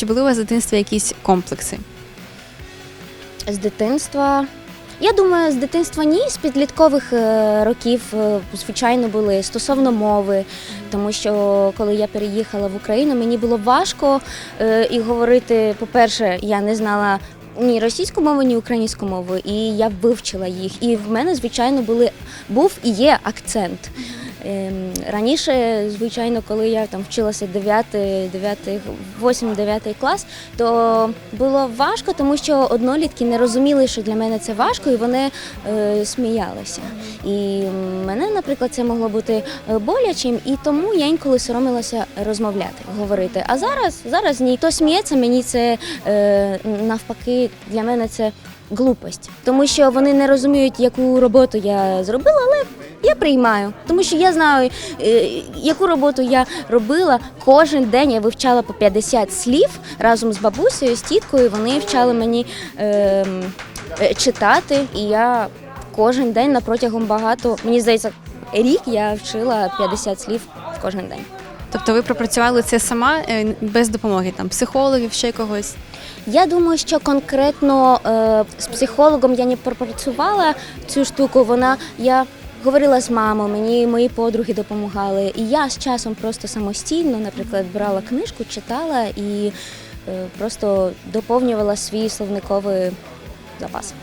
Чи були у вас в дитинстві якісь комплекси? З дитинства. Я думаю, з дитинства ні, з підліткових е, років, е, звичайно, були стосовно мови, тому що коли я переїхала в Україну, мені було важко е, і говорити, по-перше, я не знала ні російську мову, ні українську мову, і я вивчила їх. І в мене, звичайно, були, був і є акцент. Ем, Раніше, звичайно, коли я там вчилася 9, 9, 8, 9 клас, то було важко, тому що однолітки не розуміли, що для мене це важко, і вони е, сміялися. І мене, наприклад, це могло бути е, болячим, і тому я інколи соромилася розмовляти, говорити. А зараз, зараз ні. Хто сміється, мені це е, навпаки, для мене це глупость, тому що вони не розуміють, яку роботу я зробила, але я приймаю, тому що я знаю, е, яку роботу я робила. Кожен день я вивчала по 50 слів разом з бабусею, з тіткою. Вони вчали мені е, е, читати, і я кожен день на протягом багато, мені здається, рік я вчила 50 слів кожен день. Тобто ви пропрацювали це сама е, без допомоги там психологів, ще когось? Я думаю, що конкретно е, з психологом я не пропрацювала цю штуку. Вона я говорила з мамою, мені мої подруги допомагали. І я з часом просто самостійно, наприклад, брала книжку, читала і е, просто доповнювала свій словниковий запас.